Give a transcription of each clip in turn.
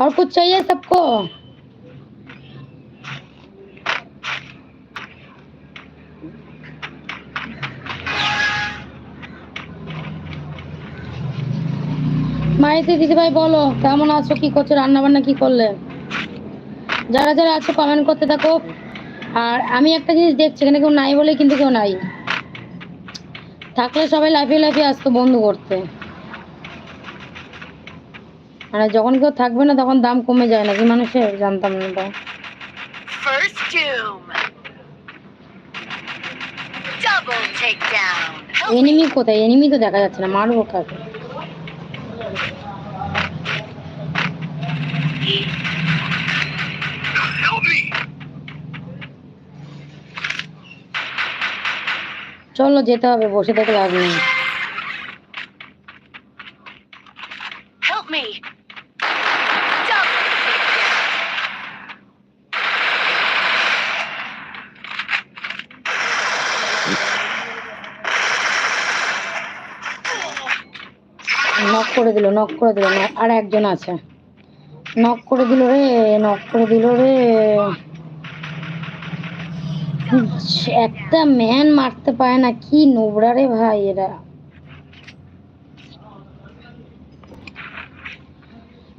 और कुछ चाहिए सबको মাইতি দিদি ভাই বলো কেমন আছো কি করছো রান্না বান্না কি করলে যারা যারা আছো কমেন্ট করতে থাকো আর আমি একটা জিনিস দেখছি এখানে কেউ নাই বলে কিন্তু কেউ নাই থাকলে সবাই লাফিয়ে লাফিয়ে আসতো বন্ধু করতে মানে যখন কেউ থাকবে না তখন দাম কমে যায় নাকি? মানুষের জানতাম না me. এনিমি কোথায়? এনিমি তো দেখা যাচ্ছে না মারবো কাকে? চলো যেতে হবে বসে থেকে লাভ নেই। নক করে দিল নক করে দিল আর একজন আছে। নক করে দিল রে নক করে দিল রে। একটা ম্যান মারতে পারে না, কি নোবরা রে ভাই এরা।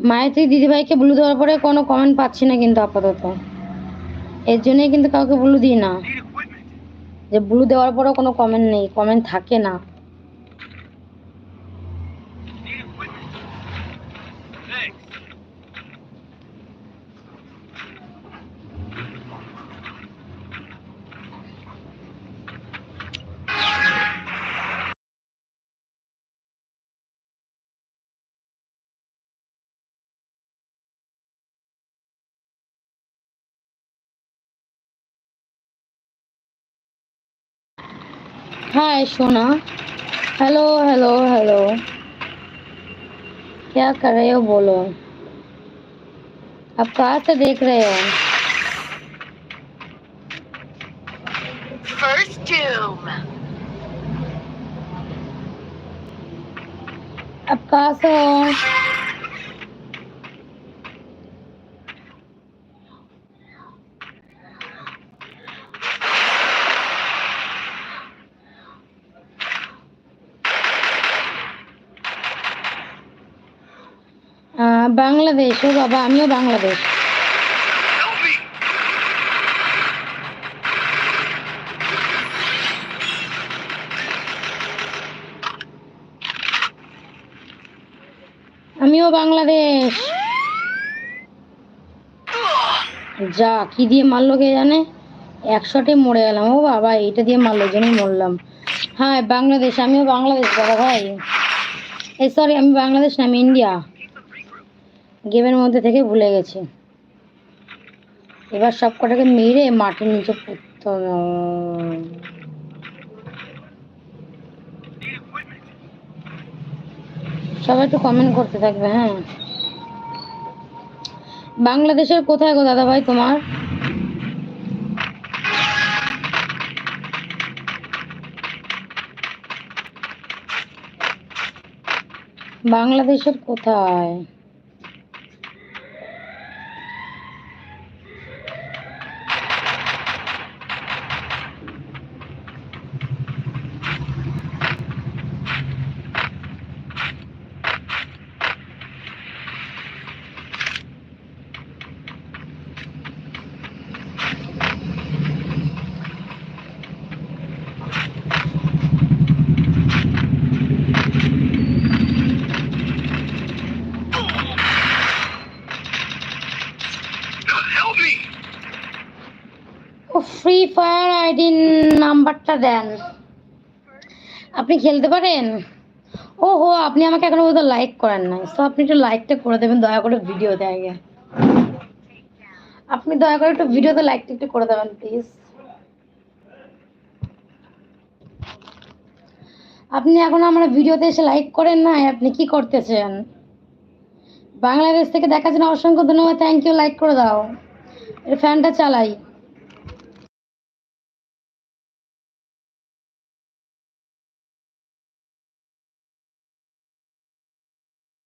মায়াতি দিদিভাইকে ব্লু দেওয়ার পরে কোনো কমেন্ট পাচ্ছি না কিন্তু আপাতত। এর জন্যই কিন্তু কাউকে ব্লু দিই না। যে ব্লু দেওয়ার পরেও কোনো কমেন্ট নেই কমেন্ট থাকে না। हाय सोना हेलो हेलो हेलो क्या कर रहे हो बोलो। आप कहाँ से देख रहे हो। First doom. आप कहाँ से हो? বাংলাদেশ ও বাবা, আমিও বাংলাদেশ। আমিও বাংলাদেশ। যা, কি দিয়ে মারলো কে জানে? একশোটে মরে গেলাম। ও বাবা এটা দিয়ে মারলো জন্যই মরলাম। হ্যাঁ বাংলাদেশ, আমিও বাংলাদেশ দাদা ভাই। এই সরি আমি বাংলাদেশ না, আমি ইন্ডিয়া। গেমের মধ্যে থেকে ভুলে গেছি। এবার সব কটাকে মেরে মাটির নিচে সবাই একটু কমেন্ট করতে থাকবে হ্যাঁ। বাংলাদেশের কোথায় গো দাদা ভাই তোমার? বাংলাদেশের কোথায় ও ফ্রি ফায়ার আইডি নাম্বারটা দেন। আপনি খেলতে পারেন? ও হো আপনি আমাকে এখনও পর্যন্ত লাইক করেন নাই। তো আপনি একটু লাইকটা করে দেবেন, দয়া করে ভিডিওতে আগে। আপনি দয়া করে একটু ভিডিওতে লাইকটা একটু করে দেবেন প্লিজ আপনি এখন আমার ভিডিওতে এসে লাইক করেন নাই? আপনি কি করতেছেন? বাংলাদেশ থেকে দেখার জন্য অসংখ্য ধন্যবাদ। থ্যাংক ইউ লাইক করে দাও। এর ফ্যানটা চালাই।